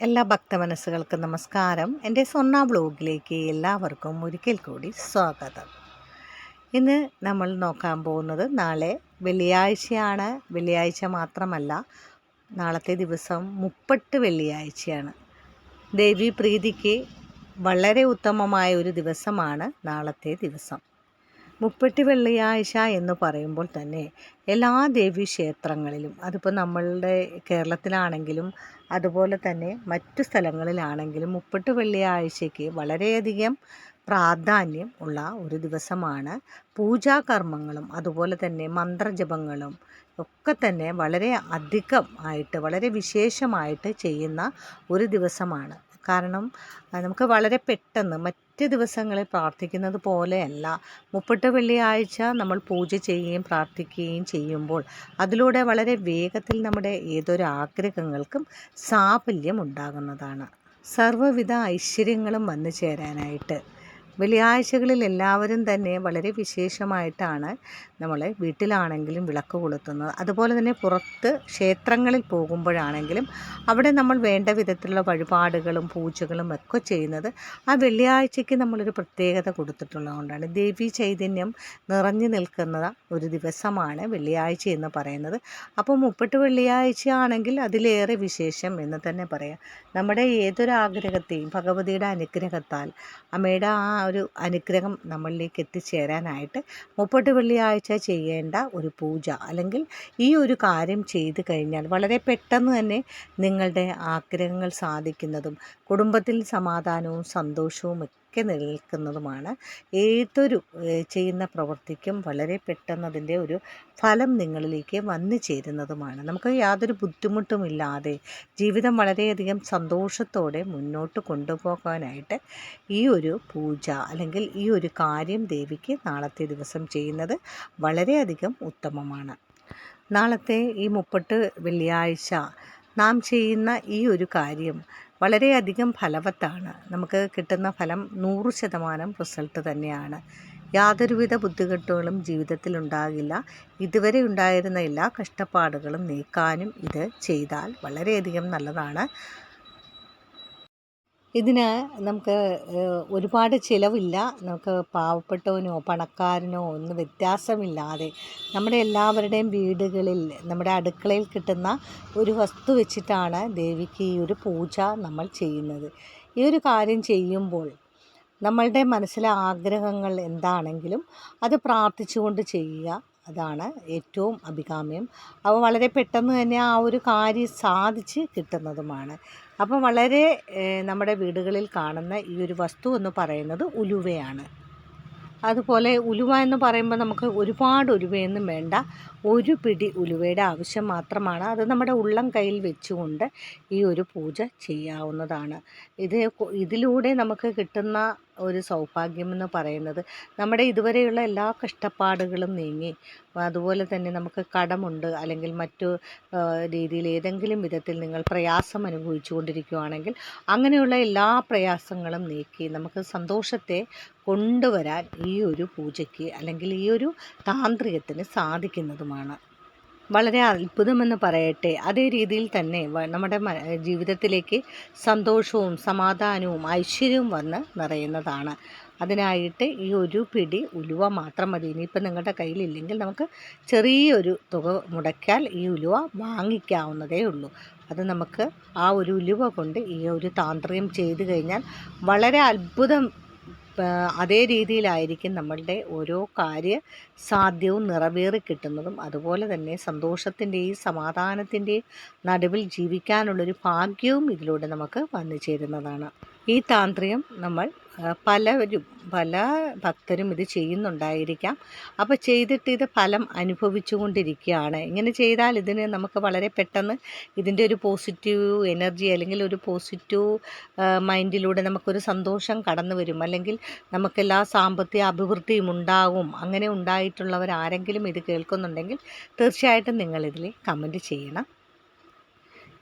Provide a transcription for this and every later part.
എല്ലാ ഭക്ത ഭക്തമനസ്സുകൾക്കും നമസ്കാരം. എന്റെ സ്വർണ ബ്ലോഗിലേക്ക് എല്ലാവർക്കും ഒരിക്കൽ കൂടി സ്വാഗതം. ഇന്ന് നമ്മൾ നോക്കാൻ പോകുന്നത് നാളെ വെള്ളിയാഴ്ചയാണ്. വെള്ളിയാഴ്ച മാത്രമല്ല നാളത്തെ ദിവസം മുപ്പട്ട് വെള്ളിയാഴ്ചയാണ്. ദേവി പ്രീതിക്ക് വളരെ ഉത്തമമായ ഒരു ദിവസമാണ് നാളത്തെ ദിവസം. മുപ്പട്ടി വെള്ളിയാഴ്ച എന്ന് പറയുമ്പോൾ തന്നെ എല്ലാ ദേവീക്ഷേത്രങ്ങളിലും അതിപ്പോൾ നമ്മളുടെ കേരളത്തിലാണെങ്കിലും അതുപോലെ തന്നെ മറ്റു സ്ഥലങ്ങളിലാണെങ്കിലും മുപ്പട്ട് വെള്ളിയാഴ്ചയ്ക്ക് വളരെയധികം പ്രാധാന്യം ഉള്ള ഒരു ദിവസമാണ് പൂജാകർമ്മങ്ങളും അതുപോലെ തന്നെ മന്ത്രജപങ്ങളും ഒക്കെ തന്നെ വളരെ അധികം ആയിട്ട് വളരെ വിശേഷമായിട്ട് ചെയ്യുന്ന ഒരു ദിവസമാണ്. കാരണം നമുക്ക് വളരെ പെട്ടെന്ന് മറ്റ് ദിവസങ്ങളിൽ പ്രാർത്ഥിക്കുന്നത് പോലെയല്ല. മുപ്പട്ട് വെള്ളിയാഴ്ച നമ്മൾ പൂജ ചെയ്യുകയും പ്രാർത്ഥിക്കുകയും ചെയ്യുമ്പോൾ അതിലൂടെ വളരെ വേഗത്തിൽ നമ്മുടെ ഏതൊരു ആഗ്രഹങ്ങൾക്കും സാഫല്യം ഉണ്ടാകുന്നതാണ്. സർവവിധ ഐശ്വര്യങ്ങളും വന്നു ചേരാനായിട്ട്. വെള്ളിയാഴ്ചകളിൽ എല്ലാവരും തന്നെ വളരെ വിശേഷമായിട്ടാണ് നമ്മൾ വീട്ടിലാണെങ്കിലും വിളക്ക് കൊളുത്തുന്നത്. അതുപോലെ തന്നെ പുറത്ത് ക്ഷേത്രങ്ങളിൽ പോകുമ്പോഴാണെങ്കിലും അവിടെ നമ്മൾ വേണ്ട വിധത്തിലുള്ള വഴിപാടുകളും പൂജകളും ഒക്കെ ചെയ്യുന്നത് ആ വെള്ളിയാഴ്ചയ്ക്ക് നമ്മളൊരു പ്രത്യേകത കൊടുത്തിട്ടുള്ളതുകൊണ്ടാണ്. ദേവി ചൈതന്യം നിറഞ്ഞു നിൽക്കുന്ന ഒരു ദിവസമാണ് വെള്ളിയാഴ്ച എന്ന് പറയുന്നത്. അപ്പോൾ മുപ്പട്ട് വെള്ളിയാഴ്ച ആണെങ്കിൽ അതിലേറെ വിശേഷം എന്ന് തന്നെ പറയാം. നമ്മുടെ ഏതൊരു ആഗ്രഹത്തെയും ഭഗവതിയുടെ അനുഗ്രഹത്താൽ അമ്മയുടെ ആ ഒരു അനുഗ്രഹം നമ്മളിലേക്ക് എത്തിച്ചേരാനായിട്ട് മുപ്പട്ട് വെള്ളിയാഴ്ച ചെയ്യേണ്ട ഒരു പൂജ അല്ലെങ്കിൽ ഈ ഒരു കാര്യം ചെയ്തു കഴിഞ്ഞാൽ വളരെ പെട്ടെന്ന് തന്നെ നിങ്ങളുടെ ആഗ്രഹങ്ങൾ സാധിക്കുന്നതും കുടുംബത്തിൽ സമാധാനവും സന്തോഷവും ഒക്കെ നിലനിൽക്കുന്നതുമാണ്. ഏതൊരു ചെയ്യുന്ന പ്രവൃത്തിക്കും വളരെ പെട്ടെന്നതിന്റെ ഒരു ഫലം നിങ്ങളിലേക്ക് വന്നു ചേരുന്നതുമാണ്. നമുക്ക് യാതൊരു ബുദ്ധിമുട്ടുമില്ലാതെ ജീവിതം വളരെയധികം സന്തോഷത്തോടെ മുന്നോട്ട് കൊണ്ടുപോകാനായിട്ട് ഈ ഒരു പൂജ അല്ലെങ്കിൽ ഈ ഒരു കാര്യം ദേവിക്ക് നാളത്തെ ദിവസം ചെയ്യുന്നത് വളരെയധികം ഉത്തമമാണ്. നാളത്തെ ഈ മുപ്പട്ട് വെള്ളിയാഴ്ച നാം ചെയ്യുന്ന ഈ ഒരു കാര്യം വളരെയധികം ഫലവത്താണ്. നമുക്ക് കിട്ടുന്ന ഫലം നൂറ് ശതമാനം റിസൾട്ട് തന്നെയാണ്. യാതൊരുവിധ ബുദ്ധിമുട്ടുകളും ജീവിതത്തിൽ ഉണ്ടാകില്ല. ഇതുവരെ ഉണ്ടായിരുന്ന എല്ലാ കഷ്ടപ്പാടുകളും നീക്കാനും ഇത് ചെയ്താൽ വളരെയധികം നല്ലതാണ്. ഇതിന് നമുക്ക് ഒരുപാട് ചിലവില്ല. നമുക്ക് പാവപ്പെട്ടവനോ പണക്കാരനോ ഒന്നും വ്യത്യാസമില്ലാതെ നമ്മുടെ എല്ലാവരുടെയും വീടുകളിൽ നമ്മുടെ അടുക്കളയിൽ കിട്ടുന്ന ഒരു വസ്തു വെച്ചിട്ടാണ് ദേവിക്ക് ഈ ഒരു പൂജ നമ്മൾ ചെയ്യുന്നത്. ഈ ഒരു കാര്യം ചെയ്യുമ്പോൾ നമ്മളുടെ മനസ്സിലെ ആഗ്രഹങ്ങൾ എന്താണെങ്കിലും അത് പ്രാർത്ഥിച്ചുകൊണ്ട് ചെയ്യുക. അതാണ് ഏറ്റവും അഭികാമ്യം. അവ വളരെ പെട്ടെന്ന് തന്നെ ആ ഒരു കാര്യം സാധിച്ച് കിട്ടുന്നതുമാണ്. അപ്പോൾ വളരെ നമ്മുടെ വീടുകളിൽ കാണുന്ന ഈ ഒരു വസ്തു എന്ന് പറയുന്നത് ഉലുവയാണ്. അതുപോലെ ഉലുവ എന്ന് പറയുമ്പോൾ നമുക്ക് ഒരുപാട് ഉലുവയൊന്നും വേണ്ട. ഒരു പിടി ഉലുവയുടെ ആവശ്യം മാത്രമാണ്. അത് നമ്മുടെ ഉള്ളം കയ്യിൽ വെച്ചുകൊണ്ട് ഈ ഒരു പൂജ ചെയ്യാവുന്നതാണ്. ഇത് ഇതിലൂടെ നമുക്ക് കിട്ടുന്ന ഒരു സൗഭാഗ്യം എന്ന് പറയുന്നത് നമ്മുടെ ഇതുവരെയുള്ള എല്ലാ കഷ്ടപ്പാടുകളും നീങ്ങി. അതുപോലെ തന്നെ നമുക്ക് കടമുണ്ട് അല്ലെങ്കിൽ മറ്റു രീതിയിൽ ഏതെങ്കിലും വിധത്തിൽ നിങ്ങൾ പ്രയാസം അനുഭവിച്ചു കൊണ്ടിരിക്കുകയാണെങ്കിൽ അങ്ങനെയുള്ള എല്ലാ പ്രയാസങ്ങളും നീക്കി നമുക്ക് സന്തോഷത്തെ കൊണ്ടുവരാൻ ഈ ഒരു പൂജയ്ക്ക് അല്ലെങ്കിൽ ഈ ഒരു താന്ത്രികത്തിന് സാധിക്കുന്നതുമാണ്. വളരെ അത്ഭുതമെന്ന് പറയട്ടെ. അതേ രീതിയിൽ തന്നെ നമ്മുടെ ജീവിതത്തിലേക്ക് സന്തോഷവും സമാധാനവും ഐശ്വര്യവും വന്ന് നിറയുന്നതാണ്. അതിനായിട്ട് ഈ ഒരു പിടി ഉലുവ മാത്രം മതി. ഇനിയിപ്പോൾ നിങ്ങളുടെ കയ്യിലില്ലെങ്കിൽ നമുക്ക് ചെറിയൊരു തുക മുടക്കിയാൽ ഈ ഉലുവ വാങ്ങിക്കാവുന്നതേ ഉള്ളൂ. അത് നമുക്ക് ആ ഒരു ഉലുവ കൊണ്ട് ഈ ഒരു താന്ത്രികം ചെയ്തു കഴിഞ്ഞാൽ വളരെ അത്ഭുതം അതേ രീതിയിലായിരിക്കും നമ്മളുടെ ഓരോ കാര്യ സാധ്യവും നിറവേറി കിട്ടുന്നതും. അതുപോലെ തന്നെ സന്തോഷത്തിന്റെയും സമാധാനത്തിന്റെയും നടുവിൽ ജീവിക്കാനുള്ളൊരു ഭാഗ്യവും ഇതിലൂടെ നമുക്ക് വന്നു ചേരുന്നതാണ്. ഈ താന്ത്രികം നമ്മൾ പലരും പല ഭക്തരും ഇത് ചെയ്യുന്നുണ്ടായിരിക്കാം. അപ്പോൾ ചെയ്തിട്ട് ഇത് ഫലം അനുഭവിച്ചുകൊണ്ടിരിക്കുകയാണ്. ഇങ്ങനെ ചെയ്താൽ ഇതിന് നമുക്ക് വളരെ പെട്ടെന്ന് ഇതിന്റെ ഒരു പോസിറ്റീവ് എനർജി അല്ലെങ്കിൽ ഒരു പോസിറ്റീവ് മൈൻഡിലൂടെ നമുക്കൊരു സന്തോഷം കടന്നു വരും. അല്ലെങ്കിൽ നമുക്കെല്ലാ സാമ്പത്തിക അഭിവൃദ്ധിയും ഉണ്ടാകും. അങ്ങനെ ഉണ്ടായിട്ടുള്ളവർ ആരെങ്കിലും ഇത് കേൾക്കുന്നുണ്ടെങ്കിൽ തീർച്ചയായിട്ടും നിങ്ങളിതിൽ കമന്റ് ചെയ്യണം.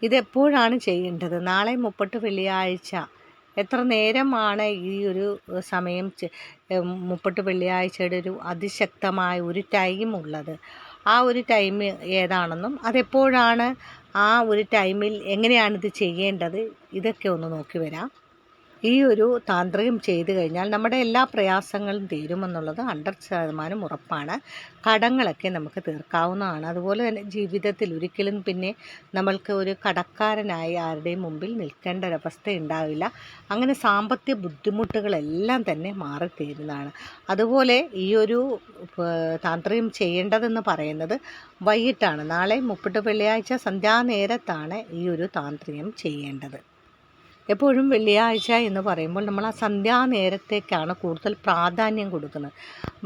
ഇതെപ്പോഴാണ് ചെയ്യേണ്ടത്? നാളെ മുപ്പട്ട് വെള്ളിയാഴ്ച. എത്ര നേരമാണ് ഈ ഒരു സമയം മുപ്പട്ട് വെള്ളിയാഴ്ചയുടെ ഒരു അതിശക്തമായ ഒരു ടൈം ഉള്ളത്? ആ ഒരു ടൈം ഏതാണെന്നും അതെപ്പോഴാണ് ആ ഒരു ടൈമിൽ എങ്ങനെയാണിത് ചെയ്യേണ്ടത്? ഇതൊക്കെ ഒന്ന് നോക്കി വരാം. ഈ ഒരു താന്ത്രികം ചെയ്തു കഴിഞ്ഞാൽ നമ്മുടെ എല്ലാ പ്രയാസങ്ങളും തീരുമെന്നുള്ളത് ഹൺഡ്രഡ് ശതമാനം ഉറപ്പാണ്. കടങ്ങളൊക്കെ നമുക്ക് തീർക്കാവുന്നതാണ്. അതുപോലെ തന്നെ ജീവിതത്തിൽ ഒരിക്കലും പിന്നെ നമ്മൾക്ക് ഒരു കടക്കാരനായി ആരുടെയും മുമ്പിൽ നിൽക്കേണ്ട ഒരവസ്ഥ ഉണ്ടാവില്ല. അങ്ങനെ സാമ്പത്തിക ബുദ്ധിമുട്ടുകളെല്ലാം തന്നെ മാറിത്തീരുന്നതാണ്. അതുപോലെ ഈ ഒരു താന്ത്രികം ചെയ്യേണ്ടതെന്ന് പറയുന്നത് വൈകിട്ടാണ്. നാളെ മുപ്പിട്ട് വെള്ളിയാഴ്ച സന്ധ്യാനേരത്താണ് ഈ ഒരു താന്ത്രികം ചെയ്യേണ്ടത്. എപ്പോഴും വെള്ളിയാഴ്ച എന്ന് പറയുമ്പോൾ നമ്മൾ ആ സന്ധ്യാനേരത്തേക്കാണ് കൂടുതൽ പ്രാധാന്യം കൊടുക്കുന്നത്.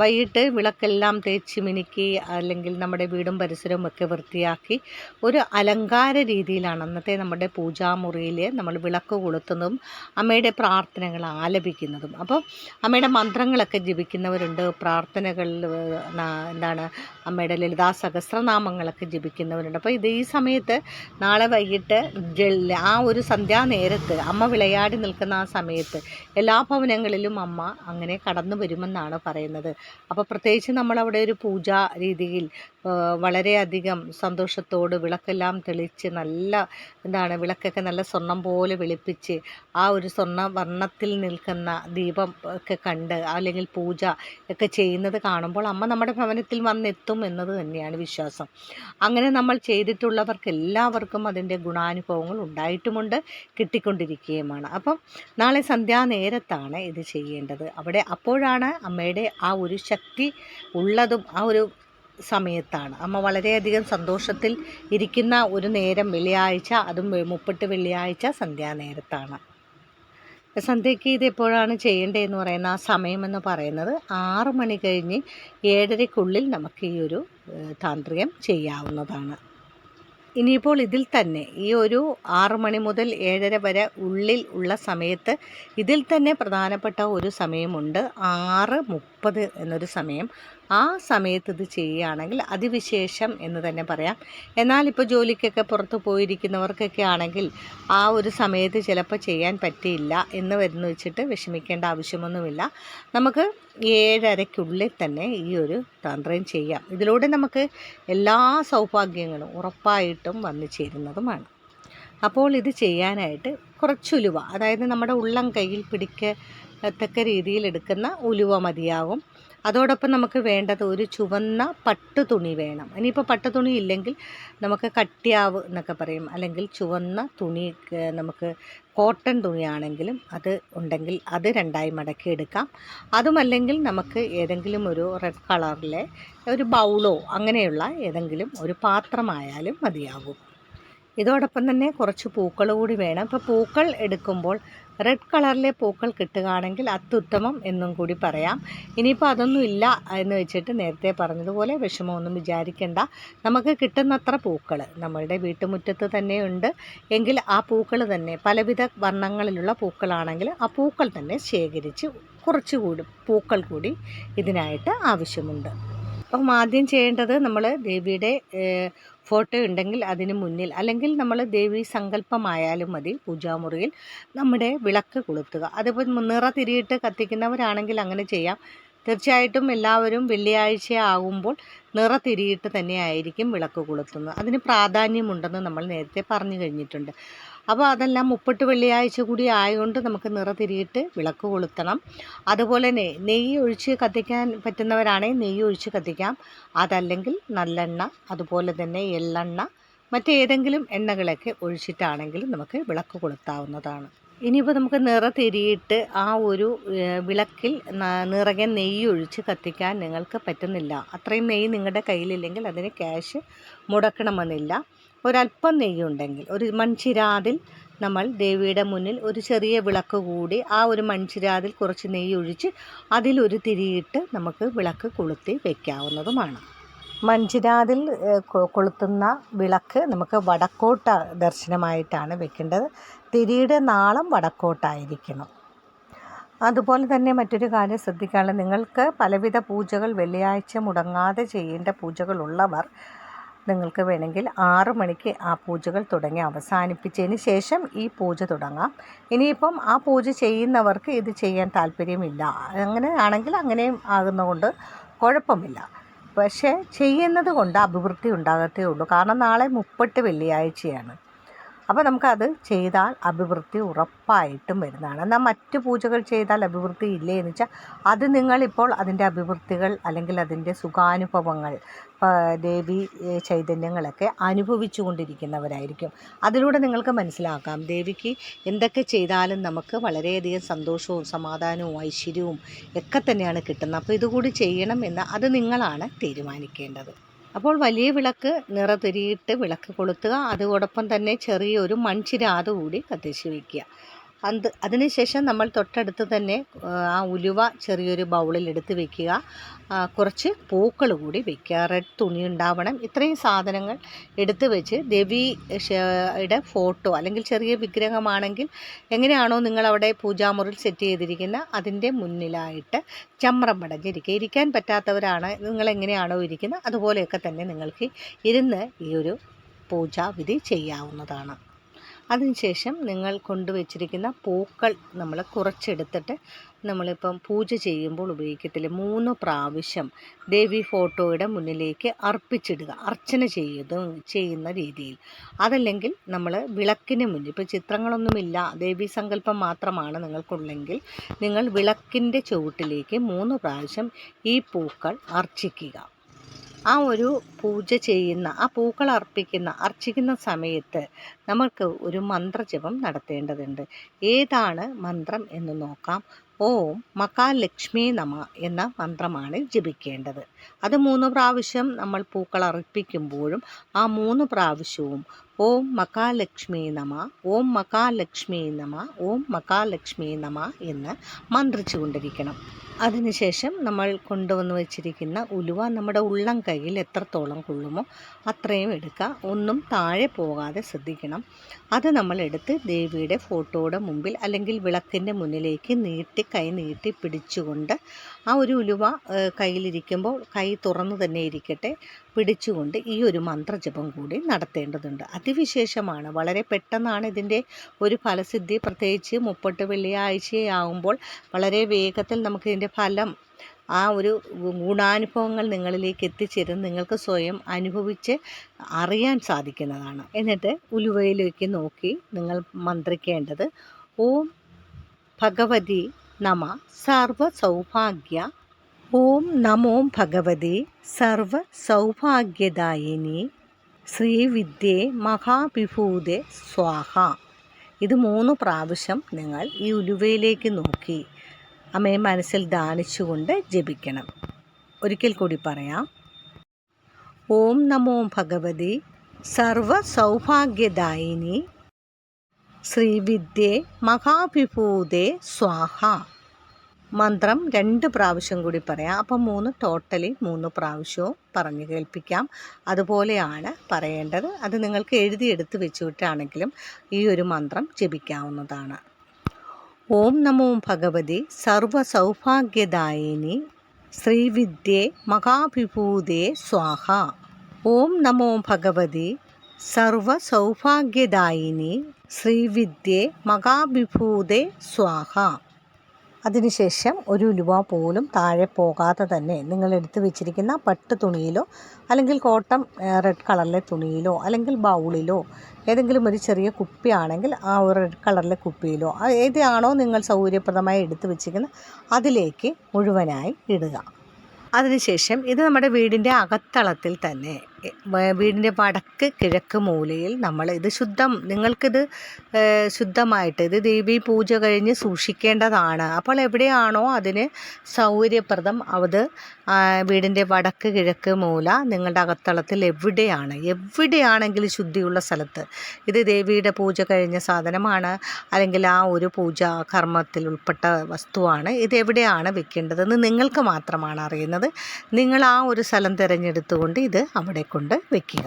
വൈകിട്ട് വിളക്കെല്ലാം തേച്ച് മിനുക്കി അല്ലെങ്കിൽ നമ്മുടെ വീടും പരിസരവും ഒക്കെ വൃത്തിയാക്കി ഒരു അലങ്കാര രീതിയിലാണ് അന്നത്തെ നമ്മുടെ പൂജാമുറിയിൽ നമ്മൾ വിളക്ക് കൊളുത്തുന്നതും അമ്മയുടെ പ്രാർത്ഥനകൾ ആലപിക്കുന്നതും. അപ്പോൾ അമ്മയുടെ മന്ത്രങ്ങളൊക്കെ ജപിക്കുന്നവരുണ്ട്. പ്രാർത്ഥനകൾ എന്താണ് അമ്മയുടെ ലളിതാ സഹസ്രനാമങ്ങളൊക്കെ ജപിക്കുന്നവരുണ്ട്. അപ്പോൾ ഇത് ഈ സമയത്ത് നാളെ വൈകിട്ട് ആ ഒരു സന്ധ്യാനേരത്ത് അമ്മ വിളയാടി നിൽക്കുന്ന ആ സമയത്ത് എല്ലാ ഭവനങ്ങളിലും അമ്മ അങ്ങനെ കടന്നു വരുമെന്നാണ് പറയുന്നത്. അപ്പോൾ പ്രത്യേകിച്ച് നമ്മളവിടെ ഒരു പൂജാ രീതിയിൽ വളരെയധികം സന്തോഷത്തോട് വിളക്കെല്ലാം തെളിച്ച് നല്ല എന്താണ് വിളക്കൊക്കെ നല്ല സ്വർണം പോലെ വെളുപ്പിച്ച് ആ ഒരു സ്വർണ വർണത്തിൽ നിൽക്കുന്ന ദീപം ഒക്കെ കണ്ട് അല്ലെങ്കിൽ പൂജ ഒക്കെ ചെയ്യുന്നത് കാണുമ്പോൾ അമ്മ നമ്മുടെ ഭവനത്തിൽ വന്നെത്തും എന്നത് തന്നെയാണ് വിശ്വാസം. അങ്ങനെ നമ്മൾ ചെയ്തിട്ടുള്ളവർക്ക് എല്ലാവർക്കും അതിന്റെ ഗുണാനുഭവങ്ങൾ ഉണ്ടായിട്ടുമുണ്ട് കിട്ടിക്കൊണ്ടിരിക്കുകയുമാണ്. അപ്പം നാളെ സന്ധ്യാനേരത്താണ് ഇത് ചെയ്യേണ്ടത്. അവിടെ അപ്പോഴാണ് അമ്മയുടെ ആ ഒരു ശക്തി ഉള്ളതും ആ ഒരു സമയത്താണ്. അമ്മ വളരെയധികം സന്തോഷത്തിൽ ഇരിക്കുന്ന ഒരു നേരം വെള്ളിയാഴ്ച അതും മുപ്പിട്ട് വെള്ളിയാഴ്ച സന്ധ്യാനേരത്താണ്. സന്ധ്യയ്ക്ക് ഇത് എപ്പോഴാണ് ചെയ്യേണ്ടതെന്ന് പറയുന്ന ആ സമയമെന്ന് പറയുന്നത് ആറ് മണി കഴിഞ്ഞ് ഏഴരയ്ക്കുള്ളിൽ നമുക്ക് ഈ ഒരു താന്ത്രികം ചെയ്യാവുന്നതാണ്. ഇനിയിപ്പോൾ ഇതിൽ തന്നെ ഈ ഒരു ആറ് മണി മുതൽ ഏഴര വരെ ഉള്ളിൽ ഉള്ള സമയത്ത് ഇതിൽ തന്നെ പ്രധാനപ്പെട്ട ഒരു സമയമുണ്ട്. ആറ് മുപ്പത് എന്നൊരു സമയം ആ സമയത്ത് ഇത് ചെയ്യുകയാണെങ്കിൽ അതിവിശേഷം എന്ന് തന്നെ പറയാം. എന്നാൽ ഇപ്പോൾ ജോലിക്കൊക്കെ പുറത്ത് പോയിരിക്കുന്നവർക്കൊക്കെ ആണെങ്കിൽ ആ ഒരു സമയത്ത് ചിലപ്പോൾ ചെയ്യാൻ പറ്റിയില്ല എന്ന് വരുന്ന വെച്ചിട്ട് വിഷമിക്കേണ്ട ആവശ്യമൊന്നുമില്ല. നമുക്ക് ഏഴരയ്ക്കുള്ളിൽ തന്നെ ഈ ഒരു തന്ത്രം ചെയ്യാം. ഇതിലൂടെ നമുക്ക് എല്ലാ സൗഭാഗ്യങ്ങളും ഉറപ്പായിട്ടും വന്നു ചേരുന്നതുമാണ്. അപ്പോൾ ഇത് ചെയ്യാനായിട്ട് കുറച്ചുലുവ അതായത് നമ്മുടെ ഉള്ളം കയ്യിൽ പിടിക്കത്തക്ക രീതിയിൽ എടുക്കുന്ന ഉലുവ മതിയാകും അതോടൊപ്പം നമുക്ക് വേണ്ടത് ഒരു ചുവന്ന പട്ട് തുണി വേണം. ഇനിയിപ്പോൾ പട്ട് തുണി ഇല്ലെങ്കിൽ നമുക്ക് കട്ടിയാവ് എന്നൊക്കെ പറയും. അല്ലെങ്കിൽ ചുവന്ന തുണി നമുക്ക് കോട്ടൺ തുണിയാണെങ്കിലും അത് ഉണ്ടെങ്കിൽ അത് രണ്ടായി മടക്കി എടുക്കാം. അതുമല്ലെങ്കിൽ നമുക്ക് ഏതെങ്കിലും ഒരു റെഡ് കളറിലെ ഒരു ബൗളോ അങ്ങനെയുള്ള ഏതെങ്കിലും ഒരു പാത്രമായാലും മതിയാകും. ഇതോടൊപ്പം തന്നെ കുറച്ച് പൂക്കൾ കൂടി വേണം. ഇപ്പോൾ പൂക്കൾ എടുക്കുമ്പോൾ റെഡ് കളറിലെ പൂക്കൾ കിട്ടുകയാണെങ്കിൽ അത്യുത്തമം എന്നും കൂടി പറയാം. ഇനിയിപ്പോൾ അതൊന്നും ഇല്ല എന്ന് വെച്ചിട്ട് നേരത്തെ പറഞ്ഞതുപോലെ വിഷമമൊന്നും വിചാരിക്കേണ്ട. നമുക്ക് കിട്ടുന്നത്ര പൂക്കൾ നമ്മളുടെ വീട്ടുമുറ്റത്ത് തന്നെയുണ്ട്. എങ്കിൽ ആ പൂക്കൾ തന്നെ പലവിധ വർണങ്ങളിലുള്ള പൂക്കളാണെങ്കിൽ ആ പൂക്കൾ തന്നെ ശേഖരിച്ച് കുറച്ചുകൂടി പൂക്കൾ കൂടി ഇതിനായിട്ട് ആവശ്യമുണ്ട്. അപ്പം ആദ്യം ചെയ്യേണ്ടത് നമ്മൾ ദേവിയുടെ ഫോട്ടോ ഉണ്ടെങ്കിൽ അതിന് മുന്നിൽ അല്ലെങ്കിൽ നമ്മൾ ദേവി സങ്കല്പമായാലും മതി പൂജാമുറിയിൽ നമ്മുടെ വിളക്ക് കൊളുത്തുക. അതിപ്പോൾ നിറ തിരിയിട്ട് കത്തിക്കുന്നവരാണെങ്കിൽ അങ്ങനെ ചെയ്യാം. തീർച്ചയായിട്ടും എല്ലാവരും വെള്ളിയാഴ്ച ആകുമ്പോൾ നിറ തിരിയിട്ട് തന്നെയായിരിക്കും വിളക്ക് കൊളുത്തുന്നത്. അതിന് പ്രാധാന്യമുണ്ടെന്ന് നമ്മൾ നേരത്തെ പറഞ്ഞു കഴിഞ്ഞിട്ടുണ്ട്. അപ്പോൾ അതെല്ലാം മുപ്പട്ട് വെള്ളിയാഴ്ച കൂടി ആയതുകൊണ്ട് നമുക്ക് നിറ തിരിയിട്ട് വിളക്ക് കൊളുത്തണം. അതുപോലെ തന്നെ നെയ്യ് ഒഴിച്ച് കത്തിക്കാൻ പറ്റുന്നവരാണെങ്കിൽ നെയ്യ് ഒഴിച്ച് കത്തിക്കാം. അതല്ലെങ്കിൽ നല്ലെണ്ണ അതുപോലെ തന്നെ എള്ളെണ്ണ മറ്റേതെങ്കിലും എണ്ണകളൊക്കെ ഒഴിച്ചിട്ടാണെങ്കിലും നമുക്ക് വിളക്ക് കൊളുത്താവുന്നതാണ്. ഇനിയിപ്പോൾ നമുക്ക് നിറ തിരിയിട്ട് ആ ഒരു വിളക്കിൽ നിറകെ നെയ്യ് ഒഴിച്ച് കത്തിക്കാൻ നിങ്ങൾക്ക് പറ്റുന്നില്ല. അത്രയും നെയ്യ് നിങ്ങളുടെ കയ്യിലില്ലെങ്കിൽ അതിന് ക്യാഷ് മുടക്കണമെന്നില്ല. ഒരല്പം നെയ്യുണ്ടെങ്കിൽ ഒരു മൺചിരാതിൽ നമ്മൾ ദേവിയുടെ മുന്നിൽ ഒരു ചെറിയ വിളക്ക് കൂടി ആ ഒരു മൺചിരാതിൽ കുറച്ച് നെയ്യ് ഒഴിച്ച് അതിലൊരു തിരിയിട്ട് നമുക്ക് വിളക്ക് കൊളുത്തി വയ്ക്കാവുന്നതുമാണ് മൺചിരാതിൽ കൊളുത്തുന്ന വിളക്ക് നമുക്ക് വടക്കോട്ട ദർശനമായിട്ടാണ് വെക്കേണ്ടത്. തിരിയുടെ നാളം വടക്കോട്ടായിരിക്കണം. അതുപോലെ തന്നെ മറ്റൊരു കാര്യം ശ്രദ്ധിക്കാനുള്ളത് നിങ്ങൾക്ക് പലവിധ പൂജകൾ വെള്ളിയാഴ്ച മുടങ്ങാതെ ചെയ്യേണ്ട പൂജകളുള്ളവർ നിങ്ങൾക്ക് വേണമെങ്കിൽ ആറ് മണിക്ക് ആ പൂജകൾ തുടങ്ങി അവസാനിപ്പിച്ചതിന് ശേഷം ഈ പൂജ തുടങ്ങാം. ഇനിയിപ്പം ആ പൂജ ചെയ്യുന്നവർക്ക് ഇത് ചെയ്യാൻ താല്പര്യമില്ല. അങ്ങനെ ആണെങ്കിൽ അങ്ങനെയും ആകുന്നതുകൊണ്ട് കുഴപ്പമില്ല. പക്ഷേ ചെയ്യുന്നത് കൊണ്ട് അഭിവൃദ്ധി ഉണ്ടാകത്തേ ഉള്ളൂ. കാരണം നാളെ മുപ്പട്ട് വെള്ളിയാഴ്ചയാണ്. അപ്പോൾ നമുക്കത് ചെയ്താൽ അഭിവൃദ്ധി ഉറപ്പായിട്ടും വരുന്നതാണ്. എന്നാൽ മറ്റ് പൂജകൾ ചെയ്താൽ അഭിവൃദ്ധി ഇല്ലേ എന്ന് വെച്ചാൽ അത് നിങ്ങളിപ്പോൾ അതിന്റെ അഭിവൃദ്ധികൾ അല്ലെങ്കിൽ അതിന്റെ സുഖാനുഭവങ്ങൾ ദേവി ചൈതന്യങ്ങളൊക്കെ അനുഭവിച്ചു കൊണ്ടിരിക്കുന്നവരായിരിക്കും. അതിലൂടെ നിങ്ങൾക്ക് മനസ്സിലാക്കാം ദേവിക്ക് എന്തൊക്കെ ചെയ്താലും നമുക്ക് വളരെയധികം സന്തോഷവും സമാധാനവും ഐശ്വര്യവും ഒക്കെ തന്നെയാണ് കിട്ടുന്നത്. അപ്പോൾ ഇതുകൂടി ചെയ്യണം എന്ന് അത് നിങ്ങളാണ് തീരുമാനിക്കേണ്ടത്. അപ്പോൾ വലിയ വിളക്ക് നിറതിരിയിട്ട് വിളക്ക് കൊളുത്തുക. അതോടൊപ്പം തന്നെ ചെറിയൊരു മൺചിരാത് കൂടി കത്തിച്ച് വയ്ക്കുക അത് അതിനുശേഷം നമ്മൾ തൊട്ടടുത്ത് തന്നെ ആ, ഉലുവ ചെറിയൊരു ബൗളിൽ എടുത്ത് വെക്കുക. കുറച്ച് പൂക്കൾ കൂടി വെക്കുക റെഡ് തുണി ഉണ്ടാവണം. ഇത്രയും സാധനങ്ങൾ എടുത്ത് വെച്ച് ദേവി യുടെ ഫോട്ടോ അല്ലെങ്കിൽ ചെറിയ വിഗ്രഹമാണെങ്കിൽ എങ്ങനെയാണോ നിങ്ങൾ അവിടെ പൂജാമുറിയിൽ സെറ്റ് ചെയ്തിരിക്കുന്ന അതിന്റെ മുന്നിലായിട്ട് ചമ്രം പടഞ്ഞിരിക്കുക ഇരിക്കാൻ പറ്റാത്തവരാണ് നിങ്ങൾ എങ്ങനെയാണോ ഇരിക്കുന്നത് അതുപോലെയൊക്കെ തന്നെ നിങ്ങൾക്ക് ഇരുന്ന് ഈ ഒരു പൂജാവിധി ചെയ്യാവുന്നതാണ്. അതിനുശേഷം നിങ്ങൾ കൊണ്ടുവച്ചിരിക്കുന്ന പൂക്കൾ നമ്മൾ കുറച്ചെടുത്തിട്ട് നമ്മളിപ്പം പൂജ ചെയ്യുമ്പോൾ ഉപയോഗിക്കത്തില്ല? മൂന്ന് പ്രാവശ്യം ദേവി ഫോട്ടോയുടെ മുന്നിലേക്ക് അർപ്പിച്ചിടുക അർച്ചന ചെയ്ത് ചെയ്യുന്ന രീതിയിൽ. അതല്ലെങ്കിൽ നമ്മൾ വിളക്കിന് മുന്നിൽ ഇപ്പോൾ ചിത്രങ്ങളൊന്നുമില്ല ദേവി സങ്കല്പം മാത്രമാണ് നിങ്ങൾക്കുള്ളെങ്കിൽ നിങ്ങൾ വിളക്കിന്റെ ചുവട്ടിലേക്ക് മൂന്ന് പ്രാവശ്യം ഈ പൂക്കൾ അർച്ചിക്കുക. ആ ഒരു പൂജ ചെയ്യുന്ന ആ പൂക്കൾ അർപ്പിക്കുന്ന അർച്ചിക്കുന്ന സമയത്ത് നമുക്ക് ഒരു മന്ത്രജപം നടത്തേണ്ടതുണ്ട്. ഏതാണ് മന്ത്രം എന്ന് നോക്കാം. ഓം മകാലക്ഷ്മി നമ എന്ന മന്ത്രമാണ് ജപിക്കേണ്ടത്. അത് മൂന്ന് പ്രാവശ്യം നമ്മൾ പൂക്കൾ അർപ്പിക്കുമ്പോഴും ആ മൂന്ന് പ്രാവശ്യവും ഓം മകാലക്ഷ്മി നമ ഓം മകാലക്ഷ്മി നമ ഓം മകാലക്ഷ്മി നമ എന്ന് മന്ത്രിച്ചു കൊണ്ടിരിക്കണം അതിനുശേഷം നമ്മൾ കൊണ്ടുവന്ന് വെച്ചിരിക്കുന്ന ഉലുവ നമ്മുടെ ഉള്ളം കയ്യിൽ എത്രത്തോളം കൊള്ളുമോ അത്രയും എടുക്കുക. ഒന്നും താഴെ പോകാതെ ശ്രദ്ധിക്കണം. അത് നമ്മൾ എടുത്ത് ദേവിയുടെ ഫോട്ടോയുടെ മുമ്പിൽ അല്ലെങ്കിൽ വിളക്കിന്റെ മുന്നിലേക്ക് നീട്ടി കൈ നീട്ടി പിടിച്ചുകൊണ്ട് ആ ഒരു ഉലുവ കയ്യിലിരിക്കുമ്പോൾ കൈ തുറന്നു തന്നെ ഇരിക്കട്ടെ പിടിച്ചുകൊണ്ട് ഈ ഒരു മന്ത്രജപം കൂടി നടത്തേണ്ടതുണ്ട്. അതിവിശേഷമാണ് വളരെ പെട്ടെന്നാണ് ഇതിന്റെ ഒരു ഫലസിദ്ധി. പ്രത്യേകിച്ച് മുപ്പട്ട് വെള്ളിയാഴ്ചയാകുമ്പോൾ വളരെ വേഗത്തിൽ നമുക്കിതിന്റെ ഫലം ആ ഒരു ഗുണാനുഭവങ്ങൾ നിങ്ങളിലേക്ക് എത്തിച്ചേരും നിങ്ങൾക്ക് സ്വയം അനുഭവിച്ച് അറിയാൻ സാധിക്കുന്നതാണ്. എന്നിട്ട് ഉലുവയിലേക്ക് നോക്കി നിങ്ങൾ മന്ത്രിക്കേണ്ടത്. ഓം ഭഗവതി നമ. സർവ സൗഭാഗ്യ ഓം നമോ ഭഗവതി. സർവ സൗഭാഗ്യദായിനി ശ്രീവിദ്യേ മഹാവിഭൂതെ സ്വാഹ. ഇത് മൂന്ന് പ്രാവശ്യം നിങ്ങൾ ഈ ഉലുവയിലേക്ക് നോക്കി അമ്മയെ മനസ്സിൽ ദാനിച്ചുകൊണ്ട് ജപിക്കണം. ഒരിക്കൽ കൂടി പറയാം. ഓം നമോ ഭഗവതി. സർവ സൗഭാഗ്യദായിനി ശ്രീവിദ്യേ മഹാവിഭൂതേ സ്വാഹ. മന്ത്രം രണ്ട് പ്രാവശ്യം കൂടി പറയാം. അപ്പം മൂന്ന് ടോട്ടലി മൂന്ന് പ്രാവശ്യവും പറഞ്ഞു കേൾപ്പിക്കാം. അതുപോലെയാണ് പറയേണ്ടത്. അത് നിങ്ങൾക്ക് എഴുതിയെടുത്ത് വെച്ചിട്ടാണെങ്കിലും ഈ ഒരു മന്ത്രം ജപിക്കാവുന്നതാണ്. ഓം നമോ ഭഗവതി സർവസൗഭാഗ്യദായിനി ശ്രീവിദ്യേ മഹാവിഭൂതേ സ്വാഹ. ഓം നമോ ഭഗവതി സർവ സൗഭാഗ്യദായിനി ശ്രീവിദ്യേ മഹാവിഭൂതേ സ്വാഹ. അതിനുശേഷം ഒരു ഉലുവ പോലും താഴെ പോകാതെ തന്നെ നിങ്ങൾ എടുത്തു വെച്ചിരിക്കുന്ന പട്ട് തുണിയിലോ അല്ലെങ്കിൽ കോട്ടൺ റെഡ് കളറിലെ തുണിയിലോ അല്ലെങ്കിൽ ബൗളിലോ ഏതെങ്കിലും ഒരു ചെറിയ കുപ്പിയാണെങ്കിൽ ആ ഒരു റെഡ് കളറിലെ കുപ്പിയിലോ ഏതാണോ നിങ്ങൾ സൗകര്യപ്രദമായി എടുത്തു വെച്ചിരിക്കുന്നത് അതിലേക്ക് മുഴുവനായി ഇടുക. അതിനുശേഷം ഇത് നമ്മുടെ വീടിന്റെ അകത്തളത്തിൽ തന്നെ വീടിന്റെ വടക്ക് കിഴക്ക് മൂലയിൽ നമ്മൾ ഇത് ശുദ്ധം നിങ്ങൾക്കിത് ശുദ്ധമായിട്ട് ഇത് ദേവി പൂജ കഴിഞ്ഞ് സൂക്ഷിക്കേണ്ടതാണ്. അപ്പോൾ എവിടെയാണോ അതിന് സൗകര്യപ്രദം അത് വീടിന്റെ വടക്ക് കിഴക്ക് മൂല നിങ്ങളുടെ അകത്തളത്തിൽ എവിടെയാണ് എവിടെയാണെങ്കിലും ശുദ്ധിയുള്ള സ്ഥലത്ത്. ഇത് ദേവിയുടെ പൂജ കഴിഞ്ഞ സാധനമാണ് അല്ലെങ്കിൽ ആ ഒരു പൂജ കർമ്മത്തിൽ ഉൾപ്പെട്ട വസ്തുവാണ്. ഇത് എവിടെയാണ് വെക്കേണ്ടതെന്ന് നിങ്ങൾക്ക് മാത്രമാണ് അറിയുന്നത്. നിങ്ങൾ ആ ഒരു സ്ഥലം തിരഞ്ഞെടുത്തുകൊണ്ട് ഇത് അവിടെ കൊണ്ട് വെക്കുക.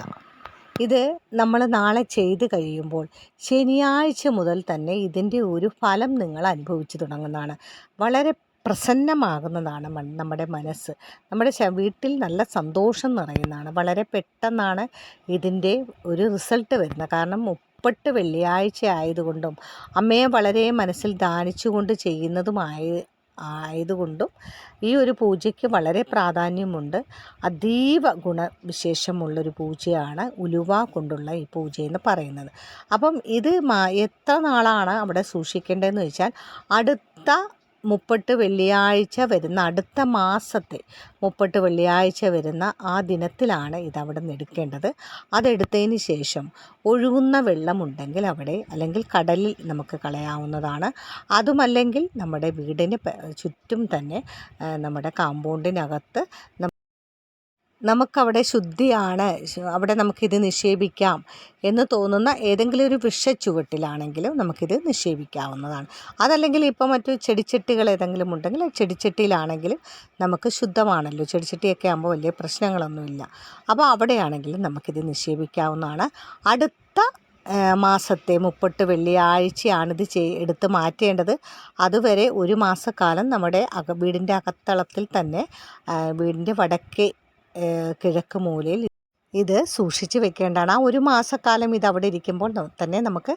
ഇത് നമ്മൾ നാളെ ചെയ്ത് കഴിയുമ്പോൾ ശനിയാഴ്ച മുതൽ തന്നെ ഇതിന്റെ ഒരു ഫലം നിങ്ങൾ അനുഭവിച്ചു തുടങ്ങുന്നതാണ്. വളരെ പ്രസന്നമാകുന്നതാണ് നമ്മുടെ മനസ്സ്. നമ്മുടെ വീട്ടിൽ നല്ല സന്തോഷം നിറയുന്നതാണ്. വളരെ പെട്ടെന്നാണ് ഇതിന്റെ ഒരു റിസൾട്ട് വരുന്നത്. കാരണം മുപ്പട്ട് വെള്ളിയാഴ്ച ആയതുകൊണ്ടും അമ്മയെ വളരെ മനസ്സിൽ ധ്യാനിച്ചുകൊണ്ട് ചെയ്യുന്നതുമായി ആയതുകൊണ്ടും ഈ ഒരു പൂജയ്ക്ക് വളരെ പ്രാധാന്യമുണ്ട്. അതീവ ഗുണവിശേഷമുള്ളൊരു പൂജയാണ് ഉലുവ കൊണ്ടുള്ള ഈ പൂജ എന്ന് പറയുന്നത്. അപ്പം ഇത് എത്ര നാളാണ് അവിടെ സൂക്ഷിക്കേണ്ടതെന്ന് വെച്ചാൽ അടുത്ത മുപ്പട്ട് വെള്ളിയാഴ്ച വരുന്ന അടുത്ത മാസത്തെ മുപ്പട്ട് വെള്ളിയാഴ്ച വരുന്ന ആ ദിനത്തിലാണ് ഇതവിടെ നിന്ന് എടുക്കേണ്ടത്. അതെടുത്തതിന് ശേഷം ഒഴുകുന്ന വെള്ളമുണ്ടെങ്കിൽ അവിടെ അല്ലെങ്കിൽ കടലിൽ നമുക്ക് കളയാവുന്നതാണ്. അതുമല്ലെങ്കിൽ നമ്മുടെ വീടിന് ചുറ്റും തന്നെ നമ്മുടെ കാമ്പൗണ്ടിനകത്ത് നമുക്കവിടെ ശുദ്ധിയാണ്. അവിടെ നമുക്കിത് നിക്ഷേപിക്കാം എന്ന് തോന്നുന്ന ഏതെങ്കിലും ഒരു വൃക്ഷച്ചുവട്ടിലാണെങ്കിലും നമുക്കിത് നിക്ഷേപിക്കാവുന്നതാണ്. അതല്ലെങ്കിൽ ഇപ്പോൾ മറ്റു ചെടിച്ചട്ടികൾ ഏതെങ്കിലും ഉണ്ടെങ്കിൽ ചെടിച്ചട്ടിയിലാണെങ്കിലും നമുക്ക് ശുദ്ധമാണല്ലോ. ചെടിച്ചട്ടിയൊക്കെ ആകുമ്പോൾ വലിയ പ്രശ്നങ്ങളൊന്നുമില്ല. അപ്പോൾ അവിടെയാണെങ്കിലും നമുക്കിത് നിക്ഷേപിക്കാവുന്നതാണ്. അടുത്ത മാസത്തെ മുപ്പട്ട് വെള്ളിയാഴ്ചയാണിത് ചെയ് എടുത്ത് മാറ്റേണ്ടത്. അതുവരെ ഒരു മാസക്കാലം നമ്മുടെ അക വീടിന്റെ അകത്തളത്തിൽ തന്നെ വീടിന്റെ വടക്കേ കിഴക്ക് മൂലയിൽ ഇത് സൂക്ഷിച്ച് വെക്കേണ്ടതാണ്. ആ ഒരു മാസക്കാലം ഇത് അവിടെ ഇരിക്കുമ്പോൾ തന്നെ നമുക്ക്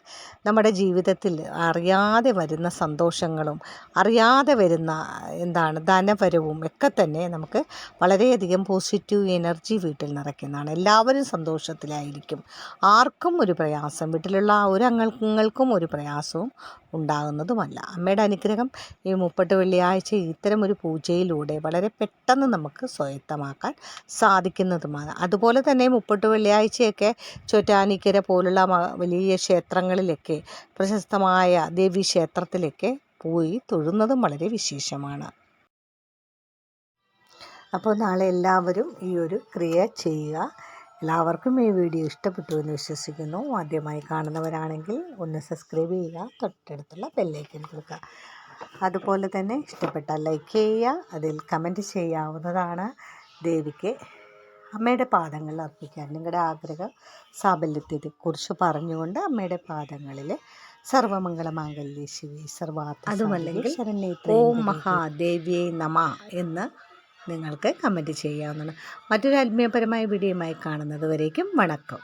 നമ്മുടെ ജീവിതത്തിൽ അറിയാതെ വരുന്ന സന്തോഷങ്ങളും അറിയാതെ വരുന്ന എന്താണ് ധനപരവും ഒക്കെ തന്നെ നമുക്ക് വളരെയധികം പോസിറ്റീവ് എനർജി വീട്ടിൽ നിറയ്ക്കുന്നതാണ്. എല്ലാവരും സന്തോഷത്തിലായിരിക്കും. ആർക്കും ഒരു പ്രയാസം വീട്ടിലുള്ള ഒരു അംഗങ്ങൾക്കും ഒരു പ്രയാസവും ഉണ്ടാകുന്നതുമല്ല. അമ്മയുടെ അനുഗ്രഹം ഈ മുപ്പട്ട് വെള്ളിയാഴ്ച ഇത്തരം ഒരു പൂജയിലൂടെ വളരെ പെട്ടെന്ന് നമുക്ക് സ്വായത്തമാക്കാൻ സാധിക്കുന്നതുമാണ്. അതുപോലെ തന്നെ മുപ്പട്ട് വെള്ളിയാഴ്ചയൊക്കെ ചോറ്റാനിക്കര പോലുള്ള വലിയ ക്ഷേത്രങ്ങളിലൊക്കെ പ്രശസ്തമായ ദേവി ക്ഷേത്രത്തിലൊക്കെ പോയി തൊഴുന്നതും വളരെ വിശേഷമാണ്. അപ്പോൾ നാളെ എല്ലാവരും ഈ ഒരു ക്രിയ ചെയ്യുക. എല്ലാവർക്കും ഈ വീഡിയോ ഇഷ്ടപ്പെട്ടു എന്ന് വിശ്വസിക്കുന്നു. ആദ്യമായി കാണുന്നവരാണെങ്കിൽ ഒന്ന് സബ്സ്ക്രൈബ് ചെയ്യുക തൊട്ടടുത്തുള്ള ബെല്ലൈക്കൻ കൊടുക്കുക. അതുപോലെ തന്നെ ഇഷ്ടപ്പെട്ടാൽ ലൈക്ക് ചെയ്യുക അതിൽ കമന്റ് ചെയ്യാവുന്നതാണ്. ദേവിക്ക് അമ്മയുടെ പാദങ്ങളിൽ അർപ്പിക്കാൻ നിങ്ങളുടെ ആഗ്രഹ സാബല്യത്തെ കുറിച്ച് പറഞ്ഞുകൊണ്ട് അമ്മയുടെ പാദങ്ങളിൽ സർവമംഗളമാംഗല്യ ശിവി സർവാർത്ഥ അതുമല്ലെങ്കിൽ ഓം മഹാദേവ്യേ നമ എന്ന് നിങ്ങൾക്ക് കമന്റ് ചെയ്യാവുന്നതാണ്. മറ്റൊരു ആത്മീയപരമായ വീഡിയോയുമായി കാണുന്നത് വരേക്കും വണക്കം.